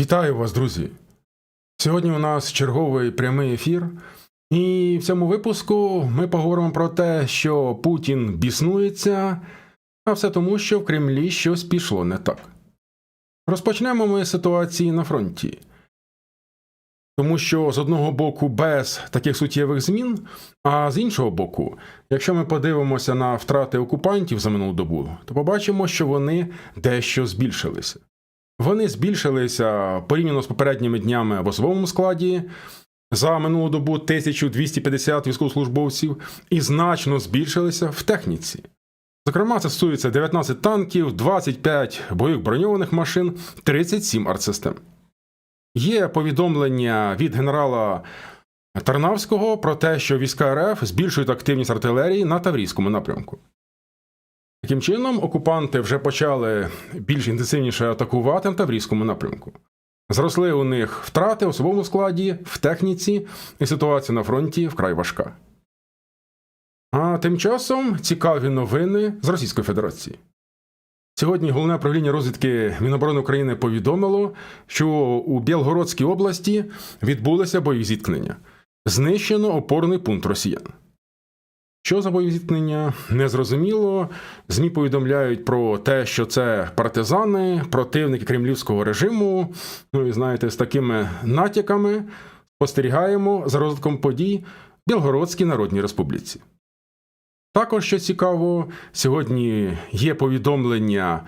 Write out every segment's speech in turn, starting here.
Вітаю вас, друзі! Сьогодні у нас черговий прямий ефір, і в цьому випуску ми поговоримо про те, що Путін біснується, а все тому, що в Кремлі щось пішло не так. Розпочнемо ми ситуації на фронті. Тому що з одного боку без таких суттєвих змін, а з іншого боку, якщо ми подивимося на втрати окупантів за минулу добу, то побачимо, що вони дещо збільшилися. Вони збільшилися порівняно з попередніми днями в особовому складі за минулу добу 1250 військовослужбовців і значно збільшилися в техніці. Зокрема, це стосується 19 танків, 25 бойових броньованих машин, 37 артсистем. Є повідомлення від генерала Тарнавського про те, що війська РФ збільшують активність артилерії на Таврійському напрямку. Таким чином, окупанти вже почали більш інтенсивніше атакувати на Таврійському напрямку. Зросли у них втрати в особовому складі, в техніці, і ситуація на фронті вкрай важка. А тим часом цікаві новини з Російської Федерації. Сьогодні головне управління розвідки Міноборони України повідомило, що у Білгородській області відбулися бойові зіткнення. Знищено опорний пункт росіян. Що за бойові зіткнення? Незрозуміло. ЗМІ повідомляють про те, що це партизани, противники кремлівського режиму. Ну і знаєте, з такими натяками спостерігаємо за розвитком подій в Білгородській Народній Республіці. Також, що цікаво, сьогодні є повідомлення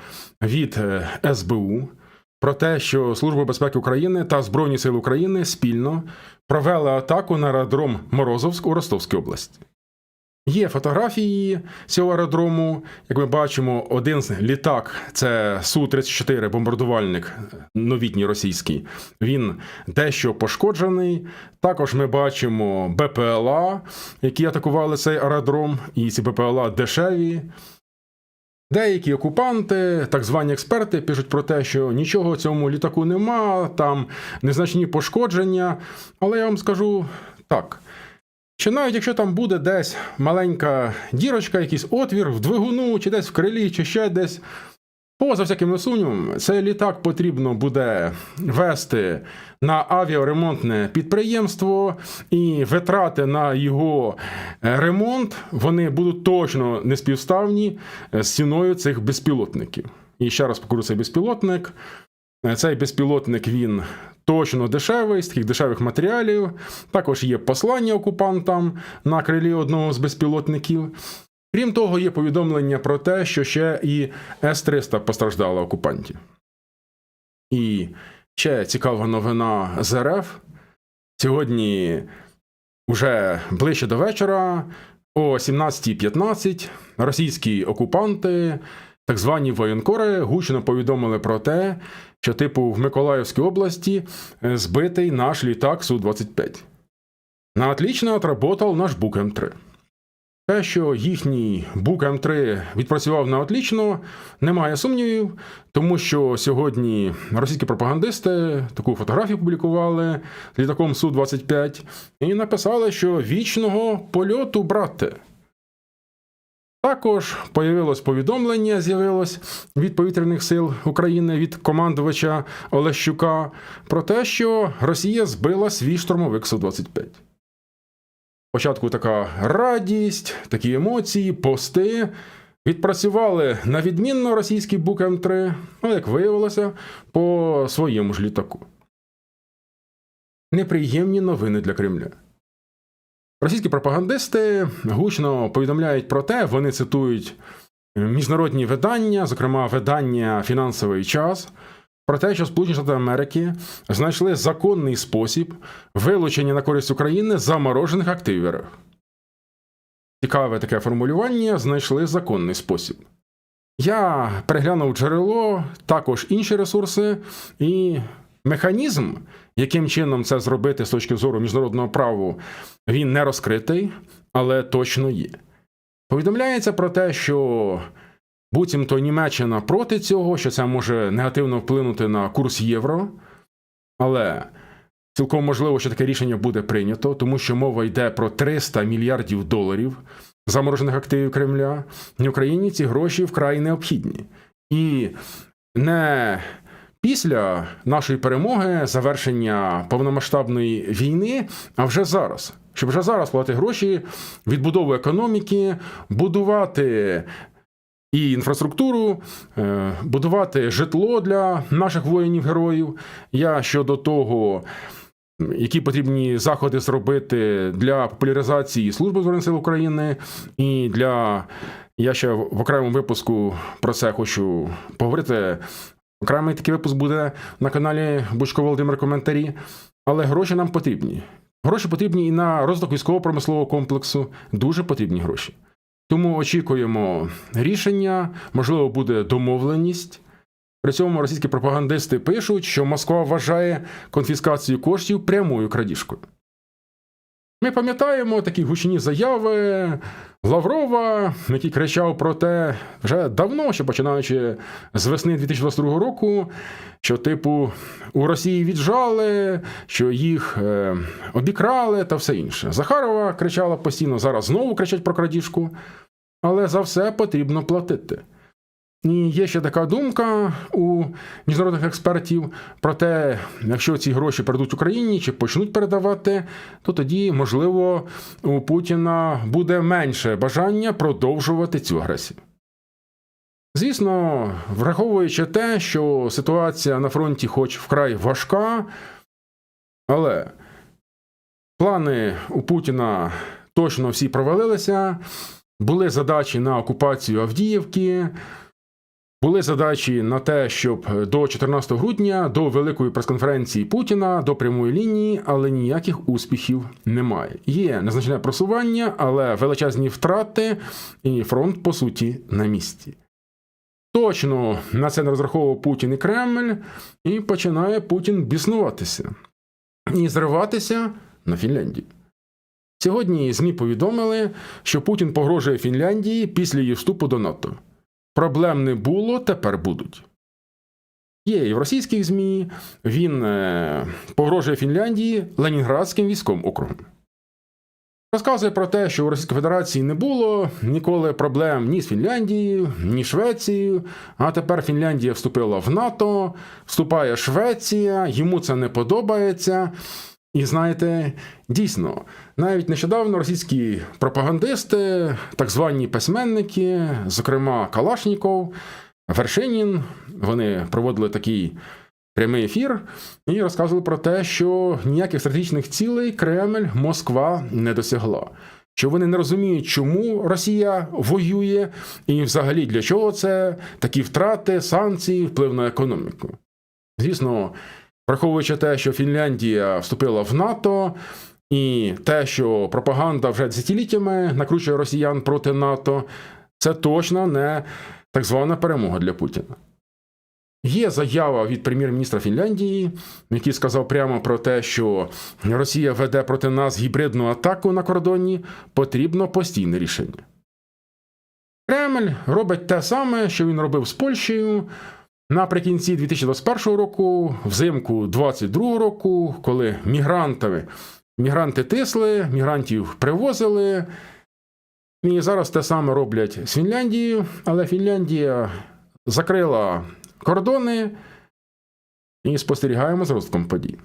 від е, СБУ про те, що Служба безпеки України та Збройні Сили України спільно провели атаку на аеродром Морозовськ у Ростовській області. Є фотографії цього аеродрому. Як ми бачимо, один з літак це Су-34 бомбардувальник новітній російський. Він дещо пошкоджений. Також ми бачимо БПЛА, які атакували цей аеродром, і ці БПЛА дешеві. Деякі окупанти, так звані експерти, пишуть про те, що нічого в цьому літаку нема, там незначні пошкодження. Але я вам скажу так. Що навіть якщо там буде десь маленька дірочка, якийсь отвір в двигуну, чи десь в крилі, чи ще десь, поза всякими сумнівами, цей літак потрібно буде вести на авіаремонтне підприємство, і витрати на його е, ремонт вони будуть точно неспівставні е, з ціною цих безпілотників. І ще раз покажу цей безпілотник. Е, цей безпілотник він точно дешевий, з таких дешевих матеріалів. Також є послання окупантам на крилі одного з безпілотників. Крім того, є повідомлення про те, що ще і С-300 постраждала окупантів. І ще цікава новина з РФ. Сьогодні, вже ближче до вечора, о 17.15 російські окупанти, так звані воєнкори, гучно повідомили про те, що, типу, в Миколаївській області е, збитий наш літак Су-25. На отлично отработав наш Бук М3. Те, що їхній Бук М3 відпрацював на отлічно, немає сумнівів, тому що сьогодні російські пропагандисти таку фотографію публікували з літаком Су-25 і написали, що вічного польоту, брате. Також появилось повідомлення, з'явилось від повітряних сил України від командувача Олещука про те, що Росія збила свій штурмовик Су-25. Спочатку така радість, такі емоції, пости. Відпрацювали на відмінно російський Бук М3, але, як виявилося, по своєму ж літаку. Неприємні новини для Кремля. Російські пропагандисти гучно повідомляють про те, вони цитують міжнародні видання, зокрема видання Фінансовий час, про те, що Сполучені Штати Америки знайшли законний спосіб вилучення на користь України заморожених активів Цікаве таке формулювання знайшли законний спосіб. Я переглянув джерело, також інші ресурси, і механізм, яким чином це зробити з точки зору міжнародного праву, він не розкритий, але точно є. Повідомляється про те, що буцімто Німеччина проти цього, що це може негативно вплинути на курс євро, але цілком можливо, що таке рішення буде прийнято, тому що мова йде про 300 мільярдів доларів заморожених активів Кремля. В Україні ці гроші вкрай необхідні. І не після нашої перемоги, завершення повномасштабної війни, а вже зараз. Щоб вже зараз платити гроші, відбудову економіки, будувати і інфраструктуру, е, будувати житло для наших воїнів-героїв. Я щодо того, які потрібні заходи зробити для популяризації Служби Збройних сил України і для. Я ще в окремому випуску про це хочу поговорити. Окремий такий випуск буде на каналі Бучко Володимир Коментарі. Але гроші нам потрібні. Гроші потрібні і на розвиток військово-промислового комплексу. Дуже потрібні гроші. Тому очікуємо рішення, можливо, буде домовленість. При цьому російські пропагандисти пишуть, що Москва вважає конфіскацію коштів прямою крадіжкою. Ми пам'ятаємо такі гучні заяви Лаврова, який кричав про те вже давно, що починаючи з весни 2022 року, що, типу, у Росії віджали, що їх е, обікрали та все інше. Захарова кричала постійно, зараз знову кричать про крадіжку, але за все потрібно платити. І є ще така думка у міжнародних експертів про те, якщо ці гроші передуть Україні чи почнуть передавати, то тоді, можливо, у Путіна буде менше бажання продовжувати цю агресію. Звісно, враховуючи те, що ситуація на фронті, хоч вкрай важка, але плани у Путіна точно всі провалилися, були задачі на окупацію Авдіївки. Були задачі на те, щоб до 14 грудня, до великої прес-конференції Путіна, до прямої лінії, але ніяких успіхів немає. Є незначне просування, але величезні втрати, і фронт, по суті, на місці. Точно на це не розраховував Путін і Кремль, і починає Путін біснуватися і зриватися на Фінляндію. Сьогодні ЗМІ повідомили, що Путін погрожує Фінляндії після її вступу до НАТО. Проблем не було, тепер будуть. Є і в російських ЗМІ, він е, погрожує Фінляндії Ленінградським військовим округом. Розказує про те, що у Російської Федерації не було ніколи проблем ні з Фінляндією, ні Швецією. А тепер Фінляндія вступила в НАТО, вступає Швеція, йому це не подобається. І знаєте, дійсно, навіть нещодавно російські пропагандисти, так звані письменники, зокрема Калашніков, Вершинін, вони проводили такий прямий ефір і розказували про те, що ніяких стратегічних цілей Кремль, Москва не досягла. Що вони не розуміють, чому Росія воює, і взагалі для чого це такі втрати, санкції, вплив на економіку. Звісно. Враховуючи те, що Фінляндія вступила в НАТО, і те, що пропаганда вже десятиліттями накручує росіян проти НАТО, це точно не так звана перемога для Путіна. Є заява від прем'єр-міністра Фінляндії, який сказав прямо про те, що Росія веде проти нас гібридну атаку на кордоні, потрібно постійне рішення. Кремль робить те саме, що він робив з Польщею. Наприкінці 2021 року, взимку 2022 року, коли мігрантами, мігранти тисли, мігрантів привозили. І зараз те саме роблять з Фінляндією, але Фінляндія закрила кордони і спостерігаємо з розвитком подій.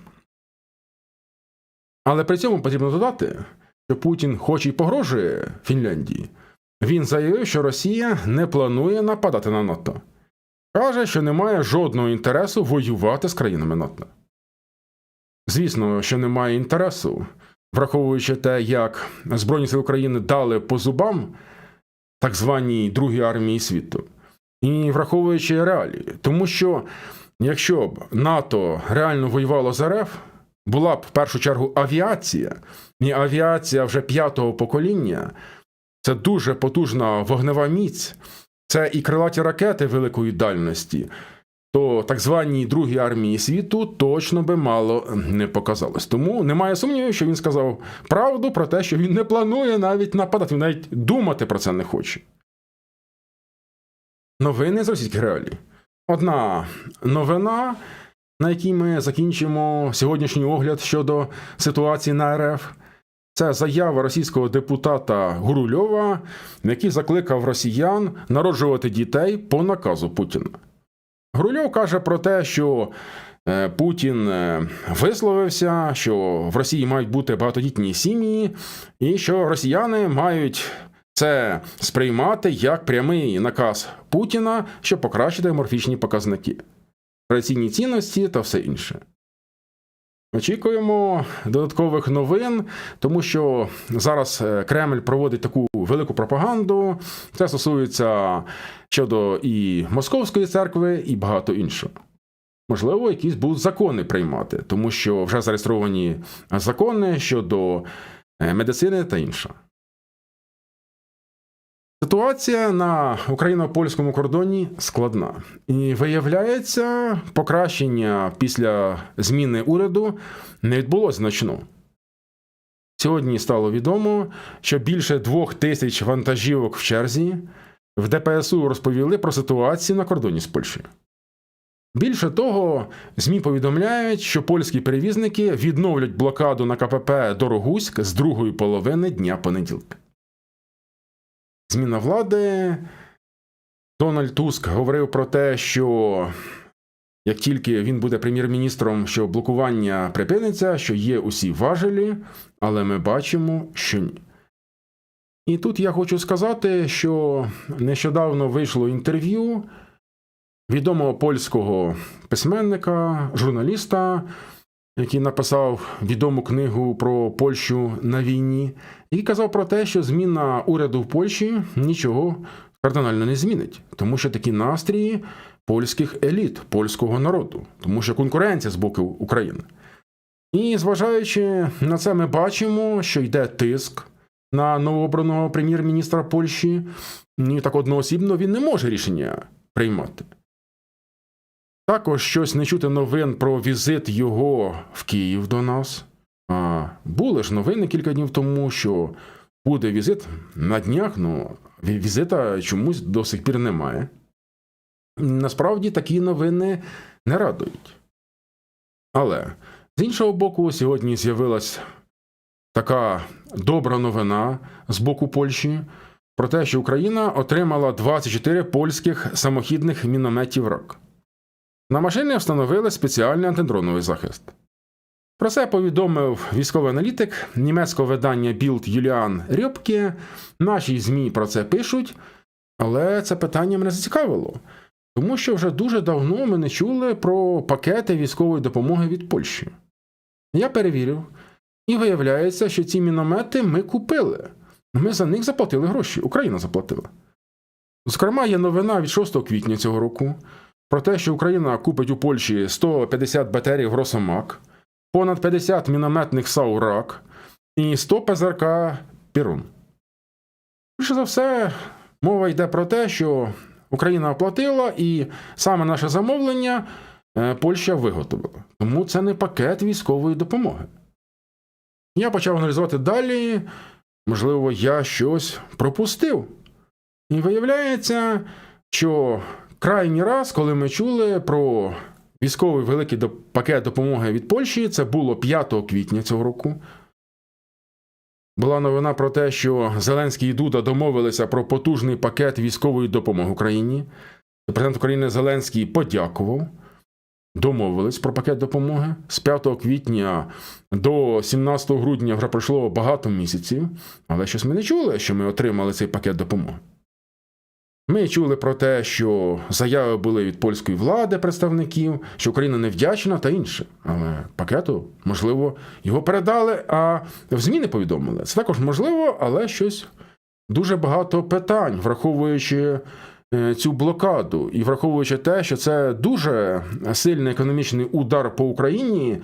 Але при цьому потрібно додати, що Путін, хоч і погрожує Фінляндії, він заявив, що Росія не планує нападати на НАТО. Каже, що немає жодного інтересу воювати з країнами НАТО. Звісно, що немає інтересу, враховуючи те, як Збройні сили України дали по зубам так званій Другій армії світу, і враховуючи реалії. Тому що якщо б НАТО реально воювало з РФ, була б в першу чергу авіація, і авіація вже п'ятого покоління це дуже потужна вогнева міць. Це і крилаті ракети великої дальності, то так званій Другій армії світу точно би мало не показалось. Тому немає сумнівів, що він сказав правду про те, що він не планує навіть нападати, він навіть думати про це не хоче. Новини з російських реалій. Одна новина, на якій ми закінчимо сьогоднішній огляд щодо ситуації на РФ. Це заява російського депутата Гурульова, який закликав росіян народжувати дітей по наказу Путіна. Грульов каже про те, що е, Путін е, висловився, що в Росії мають бути багатодітні сім'ї, і що росіяни мають це сприймати як прямий наказ Путіна, щоб покращити демографічні показники, традиційні цінності та все інше. Очікуємо додаткових новин, тому що зараз е, Кремль проводить таку велику пропаганду. Це стосується щодо і Московської церкви, і багато іншого. Можливо, якісь будуть закони приймати, тому що вже зареєстровані закони щодо е, медицини та інше. Ситуація на україно-польському кордоні складна, і виявляється, покращення після зміни уряду не відбулося значно. Сьогодні стало відомо, що більше двох тисяч вантажівок в черзі в ДПСУ розповіли про ситуацію на кордоні з Польщею. Більше того, ЗМІ повідомляють, що польські перевізники відновлять блокаду на КПП Дорогуськ з другої половини дня понеділка. Зміна влади. Дональд Туск говорив про те, що як тільки він буде прем'єр-міністром, що блокування припиниться, що є усі важелі, але ми бачимо, що ні. І тут я хочу сказати, що нещодавно вийшло інтерв'ю відомого польського письменника, журналіста, який написав відому книгу про Польщу на війні, і казав про те, що зміна уряду в Польщі нічого кардинально не змінить, тому що такі настрії польських еліт, польського народу, тому що конкуренція з боку України. І зважаючи на це, ми бачимо, що йде тиск на новообраного прем'єр-міністра Польщі, і так одноосібно він не може рішення приймати. Також щось не чути новин про візит його в Київ до нас. А були ж новини кілька днів тому, що буде візит на днях, ну візита чомусь до сих пір немає. Насправді такі новини не радують. Але з іншого боку, сьогодні з'явилась така добра новина з боку Польщі про те, що Україна отримала 24 польських самохідних мінометів РАК. На машині встановили спеціальний антидроновий захист. Про це повідомив військовий аналітик німецького видання Білд Юліан Рьопке. Наші ЗМІ про це пишуть, але це питання мене зацікавило, тому що вже дуже давно ми не чули про пакети військової допомоги від Польщі. Я перевірив, і виявляється, що ці міномети ми купили. Ми за них заплатили гроші. Україна заплатила. Зокрема, є новина від 6 квітня цього року про те, що Україна купить у Польщі 150 батарей Гросомак, понад 50 мінометних Саурак і 100 ПЗРК Пірун. Більше за все, мова йде про те, що Україна оплатила, і саме наше замовлення е, Польща виготовила. Тому це не пакет військової допомоги. Я почав аналізувати далі, можливо, я щось пропустив. І виявляється, що крайній раз, коли ми чули про військовий великий пакет допомоги від Польщі, це було 5 квітня цього року. Була новина про те, що Зеленський і Дуда домовилися про потужний пакет військової допомоги Україні. Президент України Зеленський подякував. Домовились про пакет допомоги. З 5 квітня до 17 грудня вже пройшло багато місяців, але щось ми не чули, що ми отримали цей пакет допомоги. Ми чули про те, що заяви були від польської влади представників, що Україна невдячна та інше. Але пакету, можливо, його передали, а в ЗМІ не повідомили. Це також можливо, але щось дуже багато питань, враховуючи е, цю блокаду і враховуючи те, що це дуже сильний економічний удар по Україні.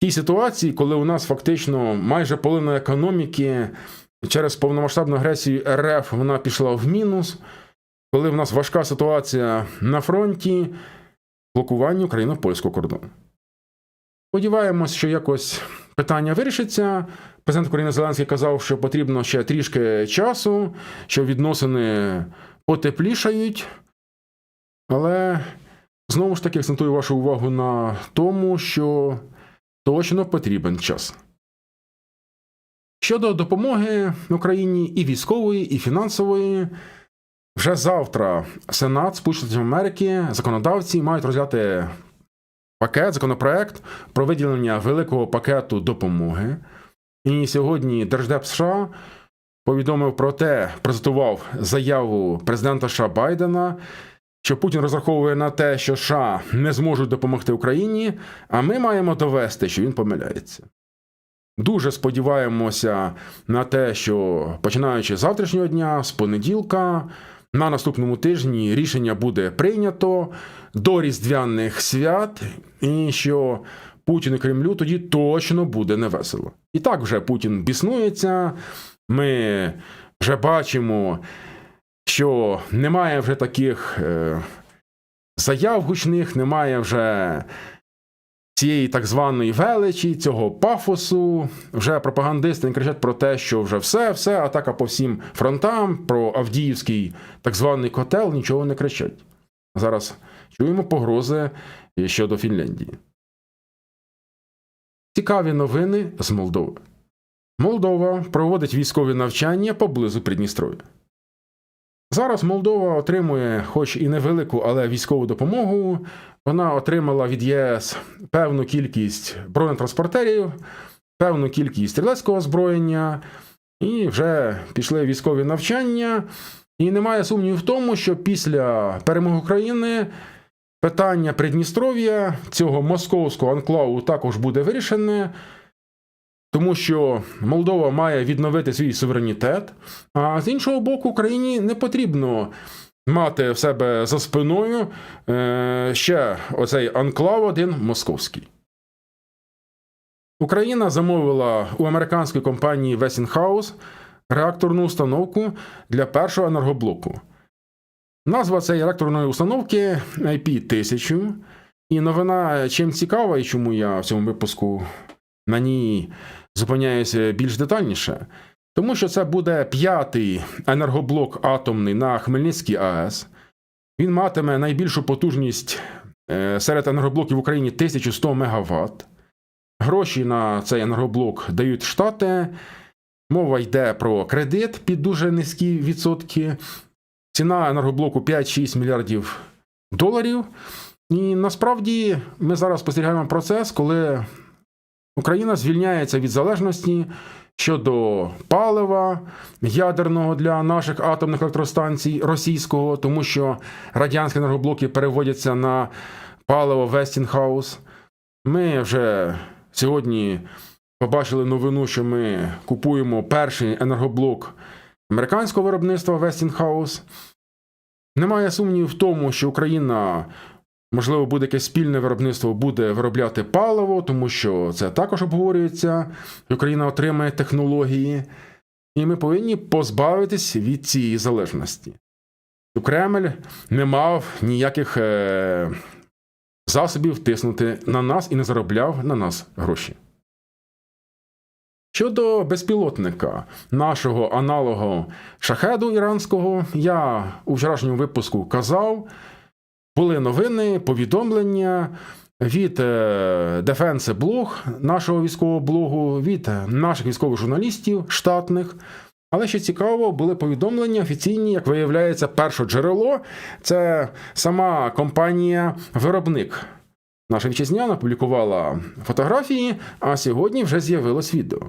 Тій ситуації, коли у нас фактично майже половина економіки через повномасштабну агресію РФ вона пішла в мінус. Коли в нас важка ситуація на фронті, блокування україно польського кордону. Сподіваємось, що якось питання вирішиться. Президент України Зеленський казав, що потрібно ще трішки часу, що відносини потеплішають. Але знову ж таки акцентую вашу увагу на тому, що точно потрібен час. Щодо допомоги Україні і військової, і фінансової, Вже завтра Сенат Сполучених Штатів Америки, законодавці мають розглядати пакет, законопроект про виділення великого пакету допомоги. І сьогодні Держдеп США повідомив про те, презентував заяву президента США Байдена, що Путін розраховує на те, що США не зможуть допомогти Україні, а ми маємо довести, що він помиляється. Дуже сподіваємося на те, що починаючи з завтрашнього дня, з понеділка, на наступному тижні рішення буде прийнято до різдвяних свят, і що Путін і Кремлю тоді точно буде невесело. І так вже Путін біснується. Ми вже бачимо, що немає вже таких е, заяв гучних, немає вже цієї так званої величі, цього пафосу. Вже пропагандисти не кричать про те, що вже все, все, атака по всім фронтам, про Авдіївський так званий котел нічого не кричать. Зараз чуємо погрози щодо Фінляндії. Цікаві новини з Молдови. Молдова проводить військові навчання поблизу Придністров'я. Зараз Молдова отримує, хоч і невелику, але військову допомогу. Вона отримала від ЄС певну кількість бронетранспортерів, певну кількість стрілецького озброєння, і вже пішли військові навчання. І немає сумнівів в тому, що після перемоги України питання Придністров'я цього московського анклаву також буде вирішене. Тому що Молдова має відновити свій суверенітет, а з іншого боку, Україні не потрібно мати в себе за спиною е, ще оцей анклав один московський. Україна замовила у американської компанії Westinghouse реакторну установку для першого енергоблоку. Назва цієї реакторної установки IP-1000. І новина чим цікава, і чому я в цьому випуску на ній зупиняюся більш детальніше, тому що це буде п'ятий енергоблок атомний на Хмельницькій АЕС. Він матиме найбільшу потужність е, серед енергоблоків в Україні 1100 МВт. Гроші на цей енергоблок дають Штати. Мова йде про кредит під дуже низькі відсотки. Ціна енергоблоку 5-6 мільярдів доларів. І насправді ми зараз спостерігаємо процес, коли Україна звільняється від залежності щодо палива ядерного для наших атомних електростанцій російського, тому що радянські енергоблоки переводяться на паливо Westinghouse. Ми вже сьогодні побачили новину, що ми купуємо перший енергоблок американського виробництва Westinghouse. Немає сумнівів в тому, що Україна Можливо, буде якесь спільне виробництво буде виробляти паливо, тому що це також обговорюється. Україна отримає технології, і ми повинні позбавитись від цієї залежності. Кремль не мав ніяких е- засобів тиснути на нас і не заробляв на нас гроші. Щодо безпілотника нашого аналогу шахеду іранського, я у вчорашньому випуску казав. Були новини, повідомлення від е, Defense Blog, нашого військового блогу, від наших військових журналістів штатних. Але ще цікаво, були повідомлення офіційні, як виявляється, перше джерело це сама компанія-виробник. Наша вітчизняна публікувала фотографії, а сьогодні вже з'явилось відео.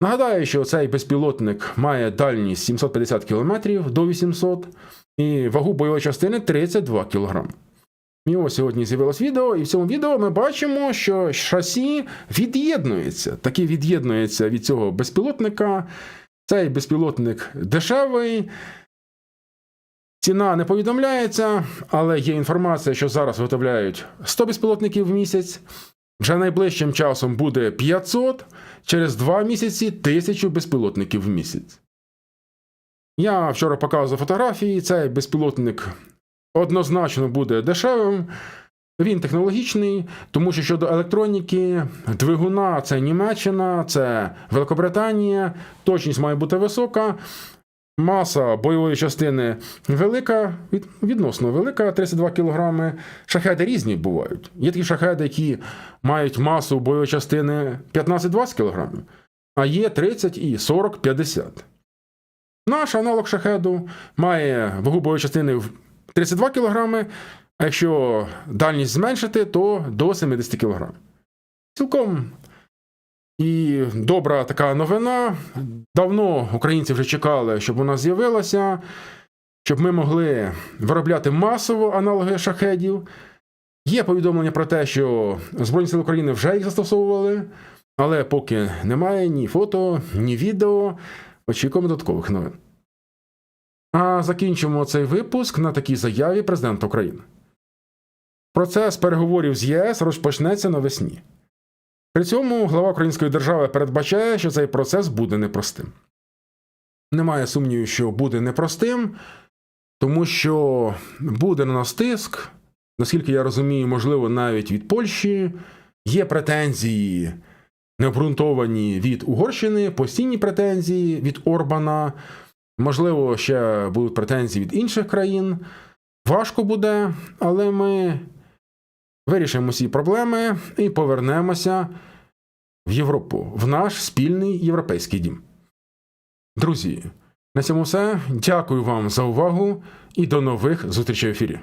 Нагадаю, що цей безпілотник має дальність 750 км до 800 і вагу бойової частини 32 кг. І ось сьогодні з'явилось відео, і в цьому відео ми бачимо, що шасі від'єднується. Таки від'єднується від цього безпілотника. Цей безпілотник дешевий. Ціна не повідомляється, але є інформація, що зараз виготовляють 100 безпілотників в місяць. Вже найближчим часом буде 500, через 2 місяці 1000 безпілотників в місяць. Я вчора показував фотографії, цей безпілотник однозначно буде дешевим. Він технологічний, тому що щодо електроніки, двигуна це Німеччина, це Великобританія, точність має бути висока. Маса бойової частини велика, відносно велика, 32 кг. Шахеди різні бувають. Є такі шахеди, які мають масу бойової частини 15-20 кг, а є 30 і 40-50. Наш аналог шахеду має вагу бойової частини в 32 кг, а якщо дальність зменшити, то до 70 кг. Цілком і добра така новина. Давно українці вже чекали, щоб вона з'явилася, щоб ми могли виробляти масово аналоги шахедів. Є повідомлення про те, що Збройні Сили України вже їх застосовували, але поки немає ні фото, ні відео. Очікуємо додаткових новин. А закінчимо цей випуск на такій заяві президента України. Процес переговорів з ЄС розпочнеться навесні. При цьому глава української держави передбачає, що цей процес буде непростим. Немає сумнівів, що буде непростим, тому що буде на нас тиск, наскільки я розумію, можливо, навіть від Польщі, є претензії необґрунтовані від Угорщини, постійні претензії від Орбана, можливо, ще будуть претензії від інших країн. Важко буде, але ми вирішимо ці проблеми і повернемося в Європу, в наш спільний європейський дім. Друзі, на цьому все. Дякую вам за увагу і до нових зустрічей в ефірі.